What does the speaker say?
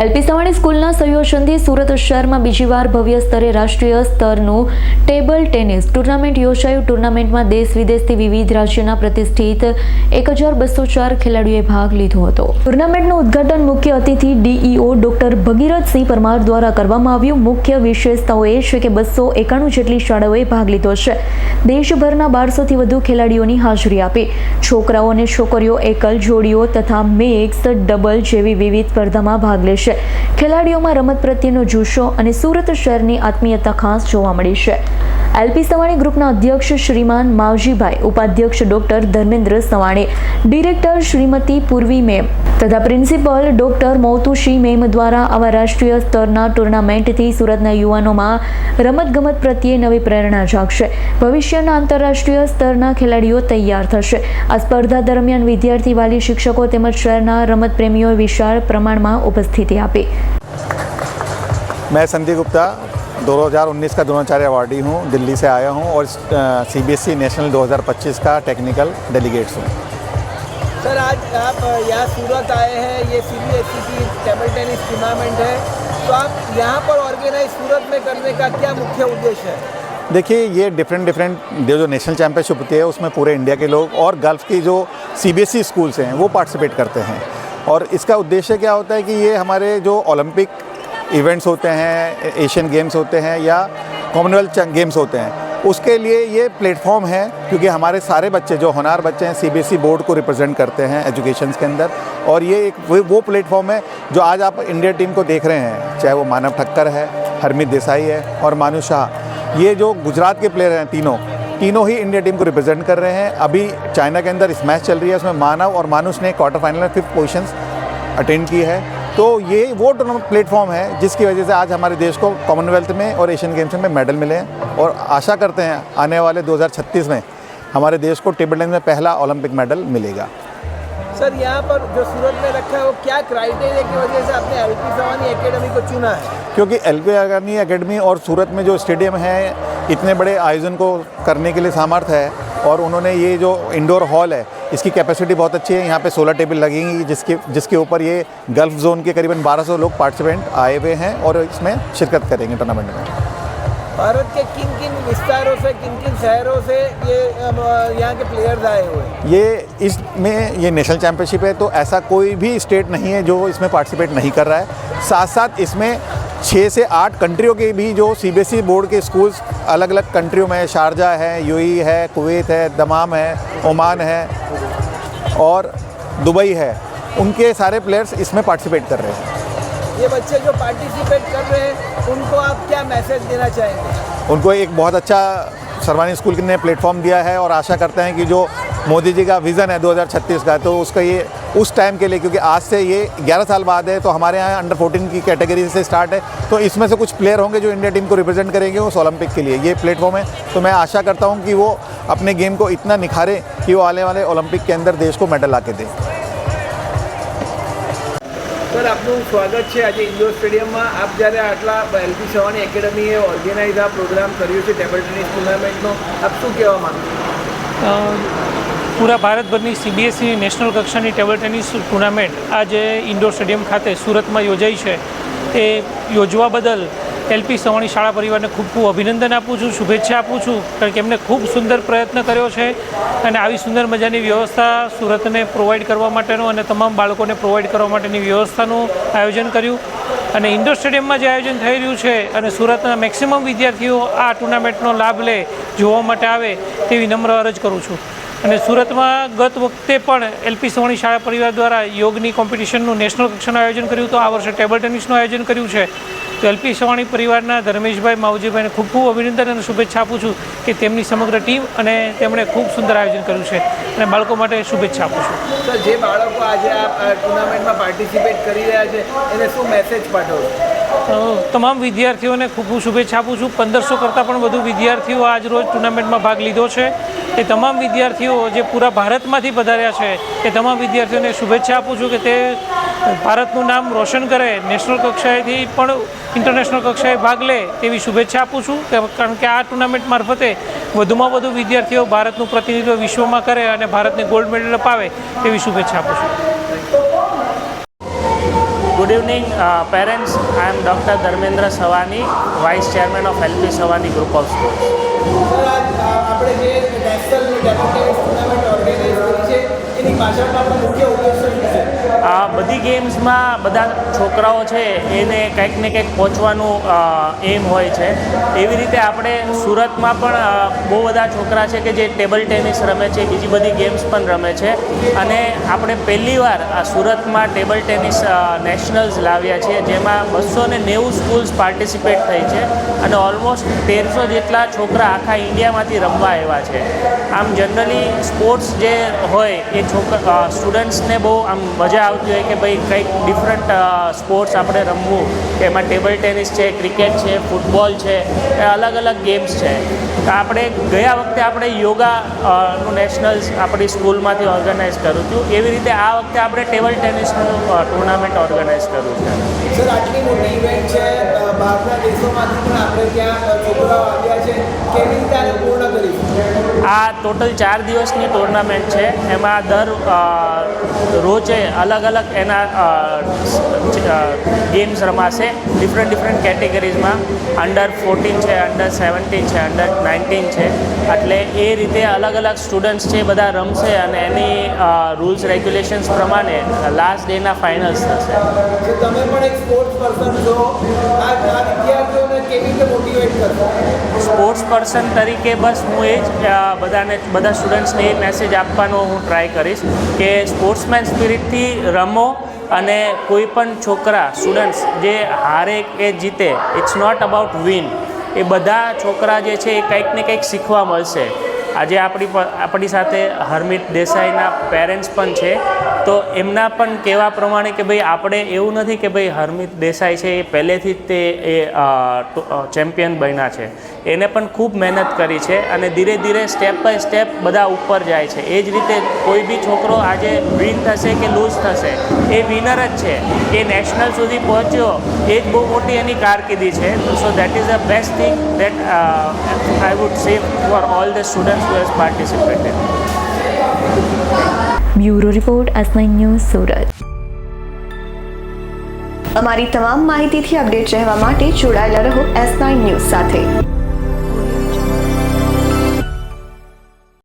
LP Savani સ્કૂલના સંયોજનથી સુરત શહેરમાં બીજી વાર ભવ્ય સ્તરે રાષ્ટ્રીય સ્તરનું ટેબલ ટેનિસ ટુર્નામેન્ટ યોજાયું. ટુર્નામેન્ટમાં દેશ વિદેશથી વિવિધ રાજ્યના પ્રતિષ્ઠિત એક હજાર બસો ચાર ખેલાડીઓએ ભાગ લીધો હતો. ટુર્નામેન્ટનું ઉદ્ઘાટન મુખ્ય અતિથિ ડીઈઓ ડોક્ટર ભગીરથસિંહ પરમાર દ્વારા કરવામાં આવ્યું. મુખ્ય વિશેષતાઓ એ છે કે બસો એકાણું જેટલી શાળાઓએ ભાગ લીધો છે. દેશભરના બારસોથી વધુ ખેલાડીઓની હાજરી આપી. છોકરાઓ અને છોકરીઓ એકલ જોડીઓ તથા મિક્સ, ડબલ જેવી વિવિધ સ્પર્ધામાં ભાગ લેશે. ખેલાડીઓમાં રમત પ્રત્યેનો જુસ્સો અને સુરત શહેરની આત્મીયતા ખાસ જોવા મળી છે. એલપી સવાણી ગ્રુપના અધ્યક્ષ શ્રીમાન માવજીભાઈ, ઉપાધ્યક્ષ doctor Dharmendra Savani, director Shrimati Purvi ma'am તથા પ્રિન્સિપલ ડોક્ટર મોતુશી મેમ દ્વારા આવા રાષ્ટ્રીય સ્તરના ટુર્નામેન્ટથી સુરતના યુવાનોમાં રમતગમત પ્રત્યે નવી પ્રેરણા જાગશે. ભવિષ્યના આંતરરાષ્ટ્રીય સ્તરના ખેલાડીઓ તૈયાર થશે. આ સ્પર્ધા દરમિયાન વિદ્યાર્થી, વાલી શિક્ષકો તેમજ શહેરના રમત પ્રેમીઓએ વિશાળ પ્રમાણમાં ઉપસ્થિતિ આપી. મેં સંધ્યા ગુપ્તા 2019 का द्रोणाचार्य अवार्डी हूँ दिल्ली से आया हूँ और C B S E national 2025 का टेक्निकल डेलीगेट्स हूँ। सर आज आप यहाँ सूरत आए हैं ये सी बी एस ई की टेबल टेनिस टूर्नामेंट है तो आप यहाँ पर ऑर्गेनाइज सूरत में करने का क्या मुख्य उद्देश्य है? देखिए ये डिफरेंट डिफरेंट जो नेशनल चैम्पियनशिप होती है उसमें पूरे इंडिया के लोग और गल्फ की जो C B S E schools हैं वो पार्टिसिपेट करते हैं। और इसका उद्देश्य क्या होता है कि ये हमारे जो ओलंपिक इवेंट्स होते हैं एशियन गेम्स होते हैं या कॉमनवेल्थ गेम्स होते हैं। उसके लिए ये प्लेटफॉर्म है क्योंकि हमारे सारे बच्चे, जो होनार बच्चे हैं सीबीएसई बोर्ड को रिप्रेजेंट करते हैं एजुकेशन के अंदर। और ये एक वो- वो प्लेटफॉर्म है जो आज आप इंडिया टीम को देख रहे हैं, चाहे वो मानव ठक्कर है, हरमीत देसाई है और मानु शाह। ये जो गुजरात के प्लेयर हैं तीनों तीनों ही इंडिया टीम को रिप्रेजेंट कर रहे हैं। अभी चाइना के अंदर इस मैच चल रही है, उसमें मानव और मानुष ने क्वार्टर फाइनल में फिफ्थ पोजीशन अटेंड की है। तो ये वो टूर्नामेंट प्लेटफॉर्म है जिसकी वजह से आज हमारे देश को कॉमनवेल्थ में और एशियन गेम्स में मेडल मिले हैं। और आशा करते हैं आने वाले 2036 में हमारे देश को टेबल टेनिस में पहला ओलंपिक मेडल मिलेगा। सर यहाँ पर जो सूरत में रखा है वो क्या क्राइटेरिया की वजह से आपने एल पी सवानी एकेडमी को चुना है? क्योंकि एल पी अगानी अकेडमी और सूरत में जो स्टेडियम है इतने बड़े आयोजन को करने के लिए सामर्थ्य है। और उन्होंने ये जो इंडोर हॉल है इसकी कैपेसिटी बहुत अच्छी है। यहाँ पे 16 टेबल लगेंगी जिसके जिसके ऊपर ये गल्फ जोन के करीबन 1200 लोग पार्टिसिपेंट आए हुए हैं और इसमें शिरकत करेंगे टूर्नामेंट में। भारत के किन किन विस्तारों से किन किन शहरों से ये यहाँ के प्लेयर्स आए हुए हैं? ये इसमें ये नेशनल चैम्पियनशिप है तो ऐसा कोई भी स्टेट नहीं है जो इसमें पार्टिसिपेट नहीं कर रहा है। साथ साथ इसमें छः से आठ कंट्रियों के भी जो सीबीएसई बोर्ड के स्कूल्स अलग अलग कंट्रियों में शारजा है यूई है कुवैत है दमाम है ओमान है और दुबई है उनके सारे प्लेयर्स इसमें पार्टिसिपेट कर रहे हैं। ये बच्चे जो पार्टिसिपेट कर रहे हैं उनको आप क्या मैसेज देना चाहेंगे? उनको एक बहुत अच्छा सरवानी स्कूल ने प्लेटफॉर्म दिया है और आशा करते हैं कि जो मोदी जी का विज़न है 2036 का तो उसका ये उस टाइम के लिए क्योंकि आज से ये 11 साल बाद है तो हमारे यहाँ अंडर 14 की कैटेगरी से स्टार्ट है तो इसमें से कुछ प्लेयर होंगे जो इंडिया टीम को रिप्रेजेंट करेंगे उस ओलंपिक के लिए ये प्लेटफॉर्म है तो मैं आशा करता हूँ कि वो अपने गेम को इतना निखारे कि वो आने वाले ओलंपिक के अंदर देश को मेडल ला के दें સર આપનું સ્વાગત છે આજે ઇન્ડોર સ્ટેડિયમમાં આપ જ્યારે આટલા એલપી સવાણી એકેડમીએ ઓર્ગેનાઇઝ આ પ્રોગ્રામ કર્યો છે ટેબલ ટેનિસ ટુર્નામેન્ટનો આપ શું કહેવા માંગો છો? અ, પૂરા ભારતભરની સીબીએસઈ નેશનલ કક્ષાની ટેબલ ટેનિસ ટુર્નામેન્ટ આજે ઇન્ડોર સ્ટેડિયમ ખાતે સુરતમાં યોજાઈ છે. એ યોજવા બદલ એલપી સવાણી શાળા પરિવારને ખૂબ ખૂબ અભિનંદન આપું છું, શુભેચ્છા આપું છું, કારણ કે એમને ખૂબ સુંદર પ્રયત્ન કર્યો છે અને આવી સુંદર મજાની વ્યવસ્થા સુરતને પ્રોવાઈડ કરવા માટેનો અને તમામ બાળકોને પ્રોવાઈડ કરવા માટેની વ્યવસ્થાનું આયોજન કર્યું. અને ઇન્ડોર સ્ટેડિયમમાં જે આયોજન થઈ રહ્યું છે અને સુરતના મેક્સિમમ વિદ્યાર્થીઓ આ ટુર્નામેન્ટનો લાભ લે જોવા માટે આવે તેવી નમ્ર અરજ કરું છું. અને સુરતમાં ગત વખતે પણ એલપી સવાણી શાળા પરિવાર દ્વારા યોગની કોમ્પિટિશનનું નેશનલ કક્ષાનું આયોજન કર્યું તો આ વર્ષે ટેબલ ટેનિસનું આયોજન કર્યું છે. તો એલપી સવાણી પરિવારના ધર્મેશભાઈ માવજીભાઈને ખૂબ ખૂબ અભિનંદન અને શુભેચ્છા આપું છું કે તેમની સમગ્ર ટીમ અને તેમણે ખૂબ સુંદર આયોજન કર્યું છે. અને બાળકો માટે શુભેચ્છા આપું છું. સર જે બાળકો આજે આ આ ટુર્નામેન્ટમાં પાર્ટિસિપેટ કરી રહ્યા છે એને શું મેસેજ પાઠવો? તમામ વિદ્યાર્થીઓને ખૂબ ખૂબ શુભેચ્છા આપું છું. પંદરસો કરતાં પણ વધુ વિદ્યાર્થીઓ આજ રોજ ટુર્નામેન્ટમાં ભાગ લીધો છે. એ તમામ વિદ્યાર્થીઓ જે પૂરા ભારતમાંથી પધાર્યા છે એ તમામ વિદ્યાર્થીઓને શુભેચ્છા આપું છું કે તે ભારતનું નામ રોશન કરે નેશનલ કક્ષાએથી પણ ઇન્ટરનેશનલ કક્ષાએ ભાગ લે તેવી શુભેચ્છા આપું છું કારણ કે આ ટુર્નામેન્ટ મારફતે વધુમાં વધુ વિદ્યાર્થીઓ ભારતનું પ્રતિનિધિત્વ વિશ્વમાં કરે અને ભારતને ગોલ્ડ મેડલ અપાવે તેવી શુભેચ્છા આપું છું. Good evening parents I am doctor Dharmendra Savani vice chairman of LP Savani group of uh, આપણે જે ટેનિસ ટુર્નામેન્ટ ઓર્ગેનાઇઝ કરી છે. એની પાછળનો આપણો મુખ્ય ઉદ્દેશ છે? આ બધી ગેમ્સમાં બધા છોકરાઓ છે, એને કંઈક ને કંઈક પહોંચવાનું એમ હોય છે. એવી રીતે આપણે સુરતમાં પણ બહુ બધા છોકરા છે કે જે ટેબલ ટેનિસ રમે છે, બીજી બધી ગેમ્સ પણ રમે છે. અને આપણે પહેલીવાર આ સુરતમાં ટેબલ ટેનિસ નેશનલ્સ લાવ્યા છીએ જેમાં બસો ને નેવું સ્કૂલ્સ પાર્ટિસિપેટ થઈ છે અને ઓલમોસ્ટ તેરસો જેટલા છોકરા આખા ઇન્ડિયામાંથી રમવા આવ્યા છે. આમ જનરલી સ્પોર્ટ્સ જે હોય, એ છોકરા સ્ટુડન્ટ્સને બહુ આમ મજા આવતી હોય કે ભાઈ કંઈક ડિફરન્ટ સ્પોર્ટ્સ આપણે રમવું કે એમાં ટેબલ ટેનિસ છે ક્રિકેટ છે ફૂટબોલ છે એ અલગ અલગ ગેમ્સ છે. તો આપણે ગયા વખતે આપણે યોગા નું નેશનલ્સ આપણી સ્કૂલમાંથી ઓર્ગેનાઇઝ કર્યું હતું. એવી રીતે આ વખતે આપણે ટેબલ ટેનિસનું ટુર્નામેન્ટ ઓર્ગેનાઇઝ કર્યું છે. સર આટલી મોટી ઇવેન્ટ છે બહારના દેશોમાંથી પણ આપણે ત્યાં છોકરાઓ આવ્યા છે. કેવી રીતે આને પૂર્ણ કરીશું આ ટોટલ ચાર દિવસની ટુર્નામેન્ટ છે. એમાં દર રોજે અલગ અલગ અલગ એના ગેમ્સ રમાશે. ડિફરન્ટ ડિફરન્ટ કેટેગરીઝમાં અંડર ફોર્ટીન છે અંડર સેવન્ટીન છે અંડર નાઇન્ટીન છે. એટલે એ રીતે અલગ અલગ સ્ટુડન્ટ્સ છે બધા રમશે અને એની રૂલ્સ રેગ્યુલેશન્સ પ્રમાણે લાસ્ટ ડેના ફાઇનલ્સ થશે. તમે પણ એક સ્પોર્ટ્સ પર્સન છો આ આ વિદ્યાર્થીઓને કેવી રીતે મોટિવેટ કરશો? સ્પોર્ટ્સ પર્સન તરીકે બસ હું એ જ બધાને બધા સ્ટુડન્ટ્સને એ મેસેજ આપવાનો હું ટ્રાય કરીશ કે સ્પોર્ટ્સમેન સ્પિરિટથી રમો અને કોઈ પણ છોકરા સ્ટુડન્ટ્સ જે હારે કે જીતે ઇટ્સ નોટ અબાઉટ વિન એ બધા છોકરા જે છે એ કંઈક ને કંઈક શીખવા મળશે. આજે આપણી આપણી સાથે હરમિત દેસાઈના પેરેન્ટ્સ પણ છે. તો એમના પણ કહેવા પ્રમાણે કે ભાઈ આપણે એવું નથી કે ભાઈ હરમિત દેસાઈ છે એ પહેલેથી જ તે એ ચેમ્પિયન બન્યા છે. એને પણ ખૂબ મહેનત કરી છે અને ધીરે ધીરે સ્ટેપ બાય સ્ટેપ બધા ઉપર જાય છે. એ જ રીતે કોઈ બી છોકરો આજે વિન થશે કે લૂઝ થશે, એ વિનર જ છે. એ નેશનલ સુધી પહોંચ્યો, એ જ બહુ મોટી એની કારકિર્દી છે. So that is the best thing that I would say for all the students who has participated bureau report S nine news, Surat. અમારી તમામ માહિતીથી અપડેટ રહેવા માટે જોડાયેલા રહો એસ નાઇન ન્યૂઝ સાથે.